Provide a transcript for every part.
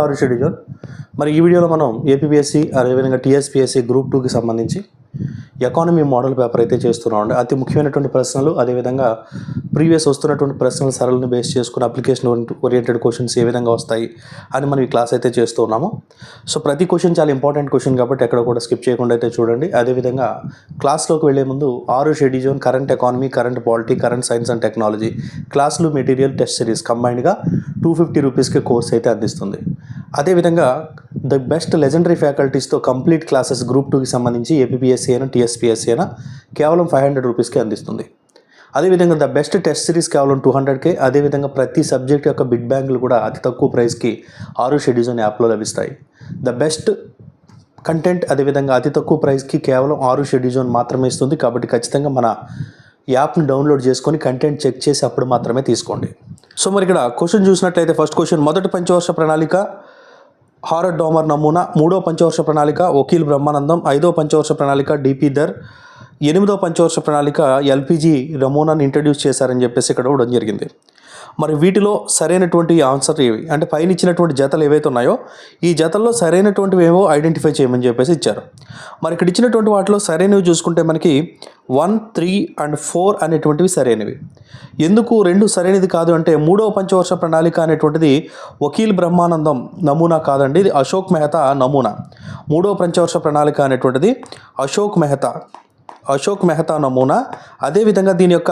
ఆరు షెడ్యూల్ మరి ఈ వీడియోలో మనం ఏపీఎస్సి అదేవిధంగా టీఎస్పీఎస్సి గ్రూప్ టూకి సంబంధించి ఎకానమీ మోడల్ పేపర్ అయితే చేస్తున్నాం అండి. అతి ముఖ్యమైనటువంటి ప్రశ్నలు అదేవిధంగా ప్రీవియస్ వస్తున్నటువంటి ప్రశ్నల సరళని బేస్ చేసుకుని అప్లికేషన్ ఓరియంటెడ్ క్వశ్చన్స్ ఏ విధంగా వస్తాయి అని మనం ఈ క్లాస్ అయితే చేస్తూ ఉన్నాము. సో ప్రతి క్వశ్చన్ చాలా ఇంపార్టెంట్ క్వశ్చన్ కాబట్టి ఎక్కడ కూడా స్కిప్ చేయకుండా అయితే చూడండి. అదేవిధంగా క్లాస్లోకి వెళ్ళే ముందు ఆరు schedule current economy current polity current science and technology క్లాసులు మెటీరియల్ టెస్ట్ సిరీస్ కంబైన్డ్గా టూ ఫిఫ్టీ రూపీస్కి కోర్స్ అయితే అందిస్తుంది. అదేవిధంగా ద బెస్ట్ లెజెండరీ ఫ్యాకల్టీస్తో కంప్లీట్ క్లాసెస్ గ్రూప్ టూకి సంబంధించి ఏపీఎస్సీ అయినా టీఎస్పీఎస్సీ అయినా కేవలం ఫైవ్ హండ్రెడ్ రూపీస్కి అందిస్తుంది. అదేవిధంగా ద బెస్ట్ టెస్ట్ సిరీస్ కేవలం టూ హండ్రెడ్కే అదేవిధంగా ప్రతి సబ్జెక్ట్ యొక్క బిడ్ బ్యాంకులు కూడా అతి తక్కువ ప్రైస్కి ఆరు షెడ్యూల్స్ అనే యాప్లో లభిస్తాయి. ద బెస్ట్ కంటెంట్ అదేవిధంగా అతి తక్కువ ప్రైస్కి కేవలం ఆరు షెడ్యూజోన్ మాత్రమే ఇస్తుంది. కాబట్టి ఖచ్చితంగా మన యాప్ని డౌన్లోడ్ చేసుకొని కంటెంట్ చెక్ చేసి అప్పుడు మాత్రమే తీసుకోండి. సో మరి ఇక్కడ క్వశ్చన్ చూసినట్లయితే ఫస్ట్ క్వశ్చన్ మొదటి పంచవర్ష ప్రణాళిక హారర్ డోమర్ నమూనా మూడో పంచవర్ష ప్రణాళిక వకీల్ బ్రహ్మానందం ఐదో పంచవర్ష ప్రణాళిక డిపి దర్ ఎనిమిదో పంచవర్ష ప్రణాళిక ఎల్పిజి నమూనాను ఇంట్రడ్యూస్ చేశారని చెప్పేసి ఇక్కడ ఇవ్వడం జరిగింది. మరి వీటిలో సరైనటువంటి ఆన్సర్ ఏవి? అంటే పైన ఇచ్చినటువంటి జతలు ఏవైతే ఉన్నాయో ఈ జతల్లో సరైనటువంటివి ఏవో ఐడెంటిఫై చేయమని చెప్పేసి ఇచ్చారు. మరి ఇక్కడ ఇచ్చినటువంటి వాటిలో సరైనవి చూసుకుంటే మనకి వన్ త్రీ అండ్ ఫోర్ అనేటువంటివి సరైనవి. ఎందుకు రెండు సరైనది కాదు అంటే మూడవ పంచవర్ష ప్రణాళిక అనేటువంటిది వకీల్ బ్రహ్మానందం నమూనా కాదండి. ఇది అశోక్ మెహతా నమూనా. మూడవ పంచవర్ష ప్రణాళిక అనేటువంటిది అశోక్ మెహతా. అశోక్ మెహతా నమూనా. అదేవిధంగా దీని యొక్క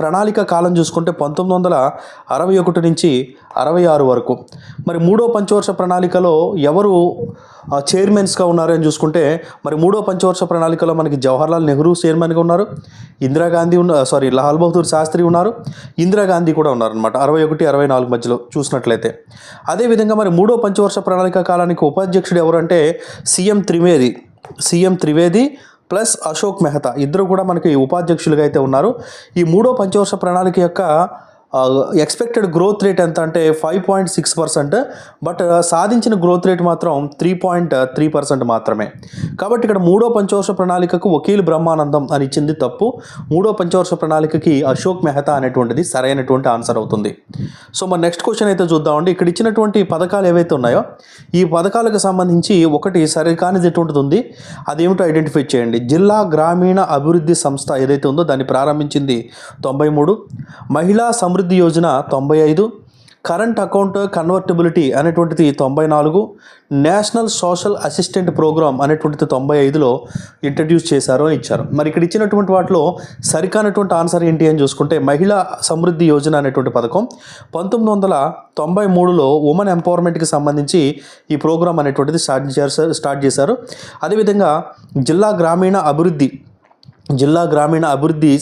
ప్రణాళిక కాలం చూసుకుంటే పంతొమ్మిది వందల అరవై ఒకటి నుంచి అరవై ఆరు వరకు. మరి మూడో పంచవర్ష ప్రణాళికలో ఎవరు చైర్మన్స్గా ఉన్నారని అని చూసుకుంటే మరి మూడో పంచవర్ష ప్రణాళికలో మనకి జవహర్లాల్ నెహ్రూ చైర్మన్గా ఉన్నారు. ఇందిరాగాంధీ ఉన్న సారీ లాల్ బహదూర్ శాస్త్రి ఉన్నారు. ఇందిరాగాంధీ కూడా ఉన్నారనమాట అరవై ఒకటి అరవై నాలుగు మధ్యలో చూసినట్లయితే. అదేవిధంగా మరి మూడో పంచవర్ష ప్రణాళిక కాలానికి ఉపాధ్యక్షుడు ఎవరంటే CM Trivedi. CM Trivedi plus Ashok Mehta. ఇద్దరు కూడా మనకి ఉపాధ్యక్షులుగా అయితే ఉన్నారు. ఈ మూడో పంచవర్ష ప్రణాళిక యొక్క ఎక్స్పెక్టెడ్ గ్రోత్ రేట్ ఎంత అంటే five point six percent but సాధించిన గ్రోత్ రేట్ మాత్రం త్రీ పాయింట్ త్రీ పర్సెంట్ మాత్రమే. కాబట్టి ఇక్కడ మూడో పంచవర్ష ప్రణాళికకు వకీల్ బ్రహ్మానందం అని ఇచ్చింది తప్పు. మూడో పంచవర్ష ప్రణాళికకి అశోక్ మెహతా అనేటువంటిది సరైనటువంటి ఆన్సర్ అవుతుంది. సో మరి నెక్స్ట్ క్వశ్చన్ అయితే చూద్దామండి. ఇక్కడ ఇచ్చినటువంటి పథకాలు ఏవైతే ఉన్నాయో ఈ పథకాలకు సంబంధించి ఒకటి సరికానిది ఎటువంటిది ఉంది. అదేమిటో ఐడెంటిఫై చేయండి. జిల్లా గ్రామీణ అభివృద్ధి సంస్థ ఏదైతే ఉందో దాన్ని ప్రారంభించింది తొంభై మూడు. మహిళా సమృద్ధి యోజన తొంభై ఐదు కరెంట్ అకౌంట్ కన్వర్టబిలిటీ అనేటువంటిది తొంభై నాలుగు నేషనల్ సోషల్ అసిస్టెంట్ ప్రోగ్రామ్ అనేటువంటిది తొంభై ఐదులో ఇంట్రడ్యూస్ చేశారు అని ఇచ్చారు. మరి ఇక్కడ ఇచ్చినటువంటి వాటిలో సరికానటువంటి ఆన్సర్ ఏంటి అని చూసుకుంటే మహిళా సమృద్ధి యోజన అనేటువంటి పథకం. పంతొమ్మిది వందల తొంభై మూడులో ఉమెన్ ఎంపవర్మెంట్కి సంబంధించి ఈ ప్రోగ్రామ్ అనేటువంటిది స్టార్ట్ చేశారు స్టార్ట్ చేశారు. అదేవిధంగా జిల్లా గ్రామీణ అభివృద్ధి జిల్లా గ్రామీణ అభివృద్ధి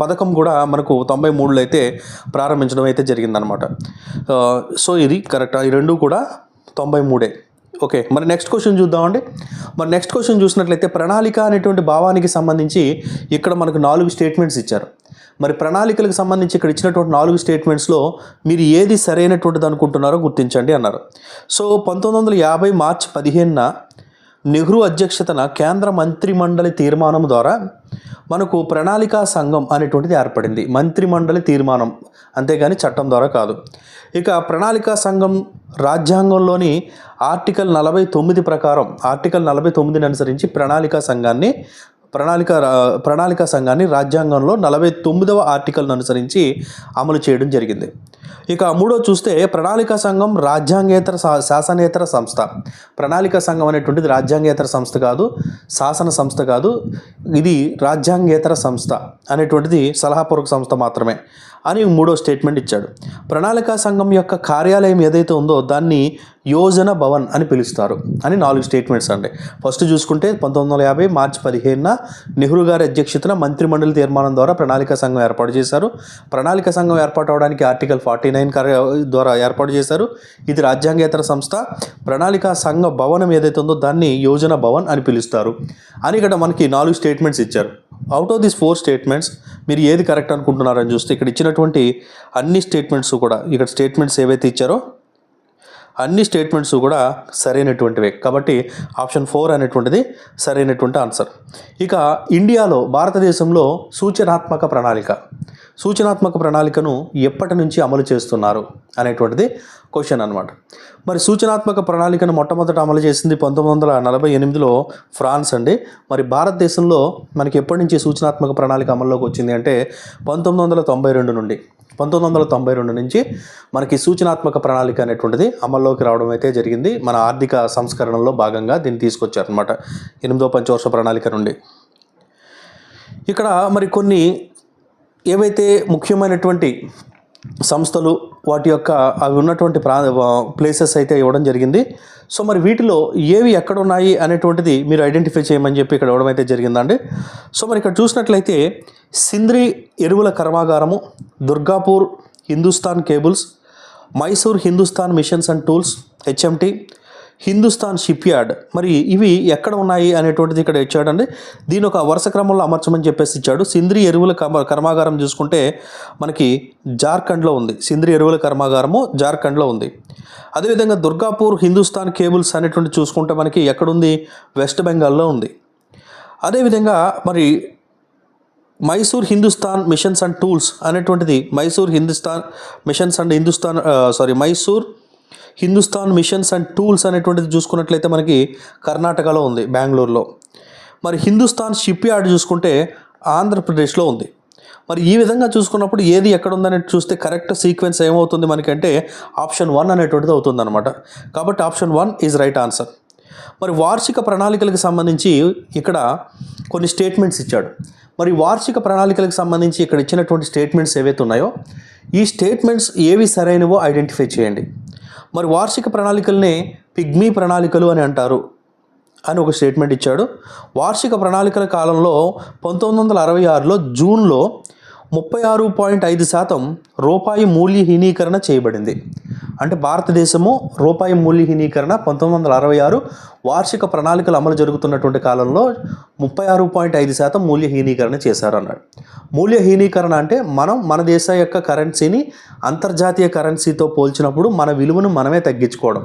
పథకం కూడా మనకు తొంభై మూడులో అయితే ప్రారంభించడం అయితే జరిగిందనమాట సో ఇది కరెక్ట్? ఈ రెండు కూడా తొంభై మూడే. ఓకే మరి నెక్స్ట్ క్వశ్చన్ చూద్దామండి. మరి నెక్స్ట్ క్వశ్చన్ చూసినట్లయితే ప్రణాళిక అనేటువంటి భావానికి సంబంధించి ఇక్కడ మనకు నాలుగు స్టేట్మెంట్స్ ఇచ్చారు. మరి ప్రణాళికలకు సంబంధించి ఇక్కడ ఇచ్చినటువంటి నాలుగు స్టేట్మెంట్స్లో మీరు ఏది సరైనటువంటిది అనుకుంటున్నారో గుర్తించండి అన్నారు. సో పంతొమ్మిది వందల యాభై మార్చి పదిహేనున నెహ్రూ అధ్యక్షతన కేంద్ర మంత్రిమండలి తీర్మానం ద్వారా మనకు ప్రణాళికా సంఘం అనేటువంటిది ఏర్పడింది. మంత్రిమండలి తీర్మానం. అంతేగాని చట్టం ద్వారా కాదు. ఇక ప్రణాళికా సంఘం రాజ్యాంగంలోని ఆర్టికల్ నలభై తొమ్మిది ప్రకారం ఆర్టికల్ నలభై తొమ్మిదిని అనుసరించి ప్రణాళికా సంఘాన్ని ప్రణాళిక ప్రణాళిక సంఘాన్ని రాజ్యాంగంలో నలభై తొమ్మిదవ ఆర్టికల్ను అనుసరించి అమలు చేయడం జరిగింది. ఇక మూడో చూస్తే ప్రణాళిక సంఘం రాజ్యాంగేతర శా- శాసనేతర సంస్థ. ప్రణాళిక సంఘం అనేటువంటిది రాజ్యాంగేతర సంస్థ కాదు శాసన సంస్థ కాదు ఇది రాజ్యాంగేతర సంస్థ అనేటువంటిది సలహాపూర్వక సంస్థ మాత్రమే అని మూడో స్టేట్మెంట్ ఇచ్చాడు. ప్రణాళికా సంఘం యొక్క కార్యాలయం ఏదైతే ఉందో దాన్ని యోజన భవన్ అని పిలుస్తారు అని నాలుగు స్టేట్మెంట్స్ అండి. ఫస్ట్ చూసుకుంటే పంతొమ్మిది వందల యాభై మార్చి పదిహేనున నెహ్రూ గారి అధ్యక్షతన మంత్రిమండలి తీర్మానం ద్వారా ప్రణాళిక సంఘం ఏర్పాటు చేశారు. ప్రణాళిక సంఘం ఏర్పాటు అవడానికి ఆర్టికల్ ఫార్టీ నైన్ ద్వారా ఏర్పాటు చేశారు. ఇది రాజ్యాంగేతర సంస్థ. ప్రణాళిక సంఘ భవనం ఏదైతే ఉందో దాన్ని యోజన భవన్ అని పిలుస్తారు. అని ఇక్కడ మనకి నాలుగు స్టేట్మెంట్స్ ఇచ్చారు. Out of these four statements మీరు ఏది కరెక్ట్ అనుకుంటున్నారని చూస్తే ఇక్కడ ఇచ్చినటువంటి అన్ని స్టేట్మెంట్స్ కూడా ఇక్కడ స్టేట్మెంట్స్ ఏవైతే ఇచ్చారో అన్ని స్టేట్మెంట్స్ కూడా సరైనటువంటివే. కాబట్టి ఆప్షన్ ఫోర్ అనేటువంటిది సరైనటువంటి ఆన్సర్ ఇక ఇండియాలో భారతదేశంలో సూచనాత్మక ప్రణాళిక. సూచనాత్మక ప్రణాళికను ఎప్పటి నుంచి అమలు చేస్తున్నారు అనేటువంటిది క్వశ్చన్ అనమాట మరి సూచనాత్మక ప్రణాళికను మొట్టమొదట అమలు చేసింది పంతొమ్మిది వందల నలభై ఎనిమిదిలో ఫ్రాన్స్ అండి. మరి భారతదేశంలో మనకి ఎప్పటి నుంచి సూచనాత్మక ప్రణాళిక అమల్లోకి వచ్చింది అంటే పంతొమ్మిది వందల తొంభై రెండు నుండి. పంతొమ్మిది వందల తొంభై రెండు నుంచి మనకి సూచనాత్మక ప్రణాళిక అనేటువంటిది అమల్లోకి రావడం అయితే జరిగింది. మన ఆర్థిక సంస్కరణలో భాగంగా దీన్ని తీసుకొచ్చారనమాట ఎనిమిదో పంచవర్ష ప్రణాళిక నుండి. ఇక్కడ మరి కొన్ని ఏవైతే ముఖ్యమైనటువంటి సంస్థలు వాటి యొక్క అవి ఉన్నటువంటి ప్రా ప్లేసెస్ అయితే ఇవ్వడం జరిగింది. సో మరి వీటిలో ఏవి ఎక్కడ ఉన్నాయి అనేటువంటిది మీరు ఐడెంటిఫై చేయమని చెప్పి ఇక్కడ ఇవ్వడం అయితే జరిగిందండి. సో మరి ఇక్కడ చూసినట్లయితే సింద్రి ఎరువుల కర్మాగారము Durgapur Hindustan cables Mysore Hindustan machines and tools HMT Hindustan shipyard మరి ఇవి ఎక్కడ ఉన్నాయి అనేటువంటిది ఇక్కడ ఇచ్చాడండి. దీని ఒక వరుస క్రమంలో అమర్చమని చెప్పేసి ఇచ్చాడు. సింద్రి ఎరువుల కర్మ కర్మాగారం చూసుకుంటే మనకి జార్ఖండ్లో ఉంది. సింద్రి ఎరువుల కర్మాగారము జార్ఖండ్లో ఉంది. అదేవిధంగా దుర్గాపూర్ హిందుస్థాన్ కేబుల్స్ అనేటువంటి చూసుకుంటే మనకి ఎక్కడుంది? వెస్ట్ బెంగాల్లో ఉంది. అదేవిధంగా మరి Mysore Hindustan machines and tools అనేటువంటిది Mysore Hindustan machines and Hindustan sorry Mysore Hindustan machines and tools అనేటువంటిది చూసుకున్నట్లయితే మనకి కర్ణాటకలో ఉంది బెంగళూరులో. మరి హిందుస్థాన్ షిప్ యార్డ్ చూసుకుంటే ఆంధ్రప్రదేశ్లో ఉంది. మరి ఈ విధంగా చూసుకున్నప్పుడు ఏది ఎక్కడ ఉందని చూస్తే కరెక్ట్ సీక్వెన్స్ ఏమవుతుంది మనకంటే ఆప్షన్ వన్ అనేటువంటిది అవుతుంది అనమాట కాబట్టి option one is right answer. మరి వార్షిక ప్రణాళికలకు సంబంధించి ఇక్కడ కొన్ని స్టేట్మెంట్స్ ఇచ్చాడు. మరి వార్షిక ప్రణాళికలకు సంబంధించి ఇక్కడ ఇచ్చినటువంటి స్టేట్మెంట్స్ ఏవైతే ఉన్నాయో ఈ స్టేట్మెంట్స్ ఏవి సరైనవో ఐడెంటిఫై చేయండి. మరి వార్షిక ప్రణాళికల్ని పిగ్మీ ప్రణాళికలు అని అంటారు అని ఒక స్టేట్మెంట్ ఇచ్చాడు. వార్షిక ప్రణాళికల కాలంలో పంతొమ్మిది వందల అరవై ఆరులో జూన్లో ముప్పై ఆరు పాయింట్ ఐదు శాతం రూపాయి మూల్యహీనీకరణ చేయబడింది. అంటే భారతదేశము రూపాయి మూల్యహీనీకరణ పంతొమ్మిది వందల అరవై ఆరు వార్షిక ప్రణాళికలు అమలు జరుగుతున్నటువంటి కాలంలో ముప్పై ఆరు పాయింట్ ఐదు శాతం మూల్యహీనీకరణ చేశారు అన్నాడు మూల్యహీనీకరణ అంటే మనం మన దేశ యొక్క కరెన్సీని అంతర్జాతీయ కరెన్సీతో పోల్చినప్పుడు మన విలువను మనమే తగ్గించుకోవడం.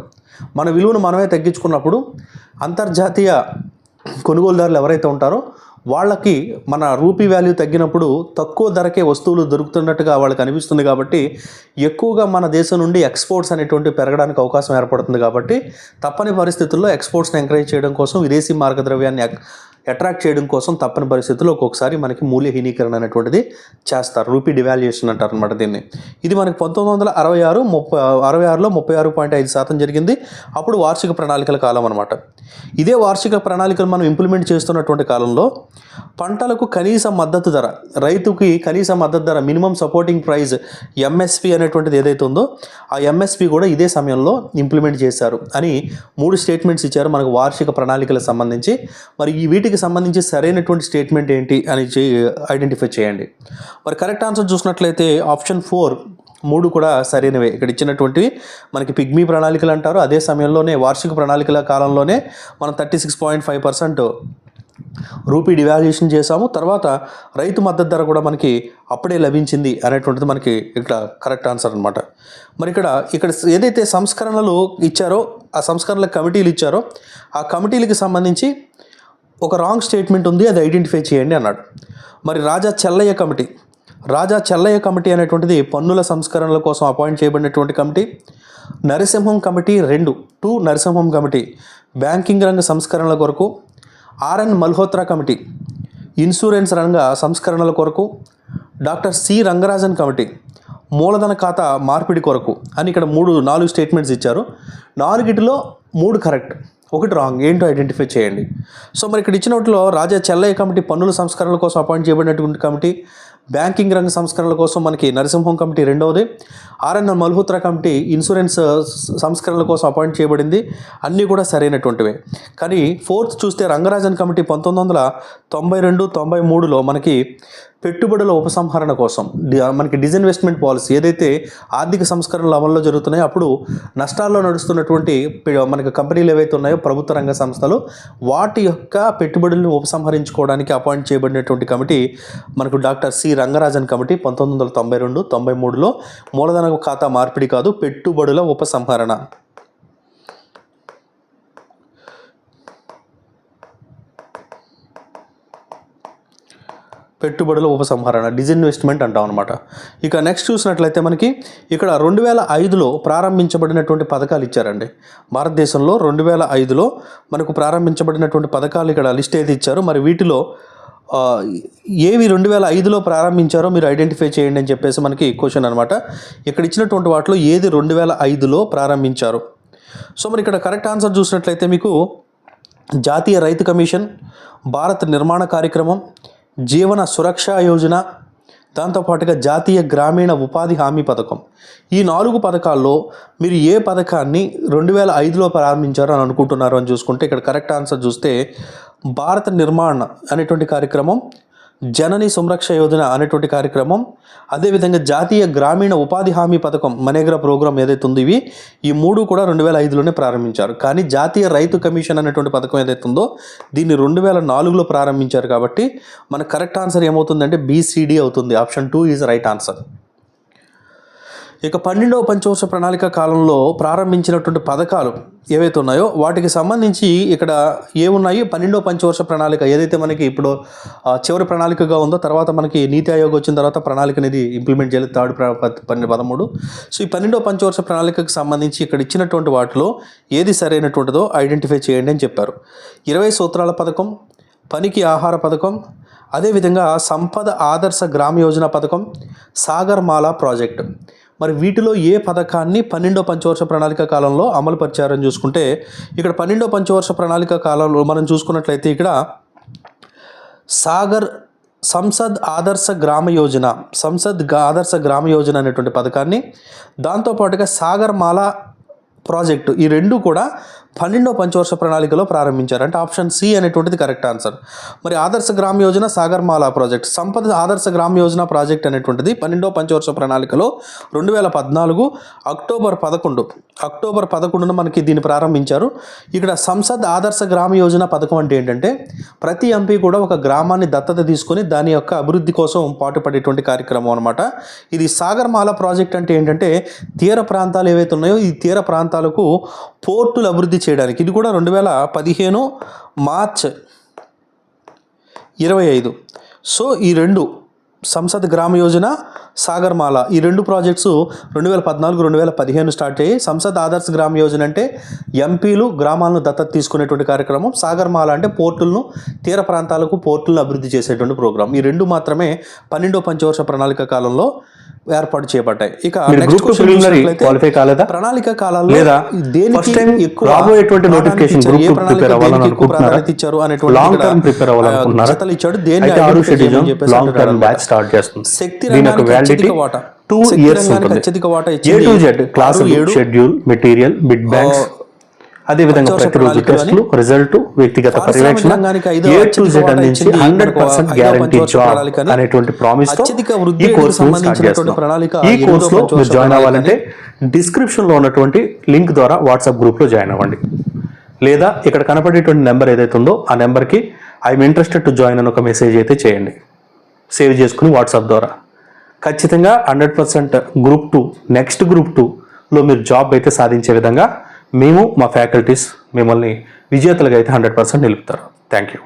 మన విలువను మనమే తగ్గించుకున్నప్పుడు అంతర్జాతీయ కొనుగోలుదారులు ఎవరైతే ఉంటారో వాళ్ళకి మన రూపీ వాల్యూ తగ్గినప్పుడు తక్కువ ధరకే వస్తువులు దొరుకుతున్నట్టుగా వాళ్ళకి అనిపిస్తుంది కాబట్టి ఎక్కువగా మన దేశం నుండి ఎక్స్పోర్ట్స్ అనేటువంటి పెరగడానికి అవకాశం ఏర్పడుతుంది కాబట్టి తప్పని పరిస్థితుల్లో ఎక్స్పోర్ట్స్ని ఎంకరేజ్ చేయడం కోసం విదేశీ మార్గద్రవ్యాన్ని అట్రాక్ట్ చేయడం కోసం తప్పని పరిస్థితుల్లో ఒక్కొక్కసారి మనకి మూల్యహీనీకరణ అనేటువంటిది చేస్తారు. రూపీ డివాల్యుయేషన్ అంటారు అనమాట దీన్ని. ఇది మనకి పంతొమ్మిది వందల అరవై ఆరు ముప్పై అరవై ఆరులో ముప్పై ఆరు పాయింట్ ఐదు శాతం జరిగింది. అప్పుడు వార్షిక ప్రణాళికల కాలం అనమాట ఇదే వార్షిక ప్రణాళికలు మనం ఇంప్లిమెంట్ చేస్తున్నటువంటి కాలంలో పంటలకు కనీస మద్దతు ధర రైతుకి కనీస మద్దతు ధర మినిమం సపోర్టింగ్ ప్రైస్ ఎంఎస్పి అనేటువంటిది ఏదైతే ఉందో ఆ ఎంఎస్పి కూడా ఇదే సమయంలో ఇంప్లిమెంట్ చేశారు అని మూడు స్టేట్మెంట్స్ ఇచ్చారు మనకు వార్షిక ప్రణాళికలకు సంబంధించి. మరి ఈ వీటికి సంబంధించి సరైనటువంటి స్టేట్మెంట్ ఏంటి అని ఐడెంటిఫై చేయండి. మరి కరెక్ట్ ఆన్సర్ చూసినట్లయితే ఆప్షన్ ఫోర్ మూడు కూడా సరైనవే. ఇక్కడ ఇచ్చినటువంటివి మనకి పిగ్మీ ప్రణాళికలు అంటారు. అదే సమయంలోనే వార్షిక ప్రణాళికల కాలంలోనే మనం thirty six point five percent rupee devaluation చేశాము. తర్వాత రైతు మద్దతు ధర కూడా మనకి అప్పుడే లభించింది అనేటువంటిది మనకి ఇక్కడ కరెక్ట్ ఆన్సర్ అనమాట మరి ఇక్కడ ఇక్కడ ఏదైతే సంస్కరణలు ఇచ్చారో ఆ సంస్కరణల కమిటీలు ఇచ్చారో ఆ కమిటీలకు సంబంధించి ఒక రాంగ్ స్టేట్మెంట్ ఉంది అది ఐడెంటిఫై చేయండి అన్నాడు. మరి రాజా చెల్లయ్య కమిటీ రాజా చెల్లయ్య కమిటీ అనేటువంటిది పన్నుల సంస్కరణల కోసం అపాయింట్ చేయబడినటువంటి కమిటీ నరసింహం కమిటీ రెండు టూ నరసింహం కమిటీ బ్యాంకింగ్ రంగ సంస్కరణల కొరకు ఆర్ఎన్ మల్హోత్రా కమిటీ ఇన్సూరెన్స్ రంగ సంస్కరణల కొరకు డాక్టర్ సి రంగరాజన్ కమిటీ మూలధన ఖాతా మార్పిడి కొరకు అని ఇక్కడ మూడు నాలుగు స్టేట్మెంట్స్ ఇచ్చారు. నాలుగిటిలో మూడు కరెక్ట్ ఒకటి రాంగ్ ఏంటో ఐడెంటిఫై చేయండి. సో మరి ఇక్కడ ఇచ్చిన వాటిలో రాజా చెల్లయ్య కమిటీ పన్నుల సంస్కరణల కోసం అపాయింట్ చేయబడినటువంటి కమిటీ బ్యాంకింగ్ రంగ సంస్కరణల కోసం మనకి నరసింహం కమిటీ రెండవది R N L Malhotra committee insurance సంస్కరణల కోసం అపాయింట్ చేయబడింది. అన్నీ కూడా సరైనటువంటివే. కానీ ఫోర్త్ చూస్తే రంగరాజన్ కమిటీ పంతొమ్మిది వందల తొంభై రెండు తొంభై మూడులో మనకి పెట్టుబడుల ఉపసంహరణ కోసం మనకి డిజిన్వెస్ట్మెంట్ పాలసీ ఏదైతే ఆర్థిక సంస్కరణలు అమల్లో జరుగుతున్నాయో అప్పుడు నష్టాల్లో నడుస్తున్నటువంటి మనకి కంపెనీలు ఏవైతే ఉన్నాయో ప్రభుత్వ రంగ సంస్థలు వాటి యొక్క పెట్టుబడులను ఉపసంహరించుకోవడానికి అపాయింట్ చేయబడినటువంటి కమిటీ మనకు డాక్టర్ సి రంగరాజన్ కమిటీ పంతొమ్మిది వందల తొంభై రెండు తొంభై మూడులో మూలధన ఖాతా మార్పిడి కాదు పెట్టుబడుల ఉపసంహరణ. పెట్టుబడుల ఉపసంహరణ డిజిన్వెస్ట్మెంట్ అంటాం అనమాట ఇక నెక్స్ట్ చూసినట్లయితే మనకి ఇక్కడ రెండు వేల ఐదులో ప్రారంభించబడినటువంటి పథకాలు ఇచ్చారండి. భారతదేశంలో రెండు వేల ఐదులో మనకు ప్రారంభించబడినటువంటి పథకాలు ఇక్కడ లిస్ట్ అయితే ఇచ్చారు. మరి వీటిలో ఏవి రెండు వేల ఐదులో ప్రారంభించారో మీరు ఐడెంటిఫై చేయండి అని చెప్పేసి మనకి క్వశ్చన్ అనమాట ఇక్కడ ఇచ్చినటువంటి వాటిలో ఏది రెండు వేల ఐదులో ప్రారంభించారు? సో మరి ఇక్కడ కరెక్ట్ ఆన్సర్ చూసినట్లయితే మీకు జాతీయ రైతు కమిషన్ భారత్ నిర్మాణ కార్యక్రమం జీవన సురక్షా యోజన దాంతోపాటుగా జాతీయ గ్రామీణ ఉపాధి హామీ పథకం. ఈ నాలుగు పథకాల్లో మీరు ఏ పథకాన్ని రెండు వేల ఐదులో ప్రారంభించారు అని అనుకుంటున్నారు అని చూసుకుంటే ఇక్కడ కరెక్ట్ ఆన్సర్ చూస్తే భారత నిర్మాణ అనేటువంటి కార్యక్రమం జనని సంరక్ష యోజన అనేటువంటి కార్యక్రమం అదేవిధంగా జాతీయ గ్రామీణ ఉపాధి హామీ పథకం మనేగ్రా ప్రోగ్రామ్ ఏదైతే ఉందో ఇవి ఈ మూడు కూడా రెండు వేల ఐదులోనే ప్రారంభించారు. కానీ జాతీయ రైతు కమిషన్ అనేటువంటి పథకం ఏదైతే ఉందో దీన్ని రెండు వేల నాలుగులో ప్రారంభించారు కాబట్టి మన కరెక్ట్ ఆన్సర్ ఏమవుతుందంటే బీసీడీ అవుతుంది. Option two is right answer. ఇక పన్నెండవ పంచవర్ష ప్రణాళిక కాలంలో ప్రారంభించినటువంటి పథకాలు ఏవైతే ఉన్నాయో వాటికి సంబంధించి ఇక్కడ ఏమున్నాయి? పన్నెండవ పంచవర్ష ప్రణాళిక ఏదైతే మనకి ఇప్పుడు చివరి ప్రణాళికగా ఉందో తర్వాత మనకి నీతి ఆయోగ్ వచ్చిన తర్వాత ప్రణాళిక అనేది ఇంప్లిమెంట్ చేయాలి థర్డ్ పన్నెండు పదమూడు. సో ఈ పన్నెండవ పంచవర్ష ప్రణాళికకు సంబంధించి ఇక్కడ ఇచ్చినటువంటి వాటిలో ఏది సరైనటువంటిదో ఐడెంటిఫై చేయండి అని చెప్పారు. ఇరవై సూత్రాల పథకం పనికి ఆహార పథకం అదేవిధంగా సంపద ఆదర్శ గ్రామ యోజన పథకం సాగర్మాల ప్రాజెక్టు. మరి వీటిలో ఏ పథకాన్ని పన్నెండో పంచవర్ష ప్రణాళిక కాలంలో అమలు పరిచారని చూసుకుంటే ఇక్కడ పన్నెండో పంచవర్ష ప్రణాళిక కాలంలో మనం చూసుకున్నట్లయితే ఇక్కడ సాగర్ సంసద్ ఆదర్శ గ్రామ యోజన సంసద్ ఆదర్శ గ్రామ యోజన అనేటువంటి పథకాన్ని దాంతోపాటుగా సాగర్ మాల ప్రాజెక్టు ఈ రెండు కూడా పన్నెండో పంచవర్ష ప్రణాళికలో ప్రారంభించారు అంటే ఆప్షన్ సి అనేటువంటిది కరెక్ట్ ఆన్సర్. మరి ఆదర్శ గ్రామ యోజన సాగర్మాల ప్రాజెక్ట్. సంపద ఆదర్శ గ్రామ యోజన ప్రాజెక్ట్ అనేటువంటిది పన్నెండో పంచవర్ష ప్రణాళికలో రెండు వేల పద్నాలుగు అక్టోబర్ పదకొండు. అక్టోబర్ పదకొండున మనకి దీన్ని ప్రారంభించారు. ఇక్కడ సంసద్ ఆదర్శ గ్రామ యోజన పథకం అంటే ఏంటంటే ప్రతి ఎంపీ కూడా ఒక గ్రామాన్ని దత్తత తీసుకొని దాని యొక్క అభివృద్ధి కోసం పాటుపడేటువంటి కార్యక్రమం అనమాట ఇది సాగర్మాల ప్రాజెక్ట్ అంటే ఏంటంటే తీర ప్రాంతాలు ఏవైతే ఉన్నాయో ఈ తీర ప్రాంతాలకు పోర్టులు అభివృద్ధి చేయడానికి. ఇది కూడా రెండు వేల పదిహేను మార్చ్ ఇరవై ఐదు. సో ఈ రెండు సంసద్ గ్రామ యోజన సాగర్మాల ఈ రెండు ప్రాజెక్ట్స్ రెండు వేల పద్నాలుగు రెండు వేల పదిహేను స్టార్ట్ అయ్యి సంసద్ ఆదర్శ గ్రామ యోజన అంటే ఎంపీలు గ్రామాలను దత్తత తీసుకునేటువంటి కార్యక్రమం. సాగర్మాల అంటే పోర్టులను తీర ప్రాంతాలకు పోర్టులను అభివృద్ధి చేసేటువంటి ప్రోగ్రాం. ఈ రెండు మాత్రమే పన్నెండో పంచవర్ష ప్రణాళిక కాలంలో ఏర్పాటు చేయబడ్డాయి. ఇక గ్రూప్ టూ ప్రిలిమినరీ క్వాలిఫై కాలేదా? ప్రణాళిక కాలంలో లేదా దేనికి ఫస్ట్ టైం ఎక్కువ రాబోయేటువంటి నోటిఫికేషన్? గ్రూప్ టూ ప్రిపేర్ అవ్వాలని అనుకుంటున్నారా? ఇచ్చారు అనేటువంటి లాంగ్ టర్మ్ ప్రిపేర్ అవ్వాలనుకుంటున్నారా జతలు ఇచ్చాడు అయితే ఆరు schedule long term batch start చేస్తుంది. శక్తి దీని రంగానికి వ్యాలిడిటీ వాటా. టూ ఇయర్స్ ఉంటుంది. ఏ టు జెడ్ ఏడు. షెడ్యూల్ మెటీరియల్ బిడ్ బ్యాంక్స్ అదేవిధంగా ప్రతిరోజు టెస్టులు రిజల్ట్ వ్యక్తిగత పర్యవేక్షణ ఏ టు జెడ్ అందించి. హండ్రెడ్ పర్సెంట్ గ్యారంటీ జాబ్ అనేటువంటి ప్రామిస్తో ఈ కోర్స్ స్టార్ట్ చేస్తున్నాం. ఈ ఎనిమిదో కోర్స్లో పంచవర్ష మీరు జాయిన్ అవ్వాలంటే డిస్క్రిప్షన్లో ఉన్నటువంటి లింక్ ద్వారా వాట్సాప్ గ్రూప్లో జాయిన్ అవ్వండి. లేదా ఇక్కడ కనపడేటువంటి నెంబర్ ఏదైతే ఉందో ఆ నెంబర్కి ఐఎమ్ ఇంట్రెస్టెడ్ టు జాయిన్ అని ఒక మెసేజ్ అయితే చేయండి. సేవ్ చేసుకుని వాట్సాప్ ద్వారా. ఖచ్చితంగా hundred percent group two next group టూలో మీరు జాబ్ అయితే సాధించే విధంగా మేము మా ఫ్యాకల్టీస్ మిమ్మల్ని విజేతలుగా అయితే హండ్రెడ్ పర్సెంట్ నిలుపుతారు. Thank you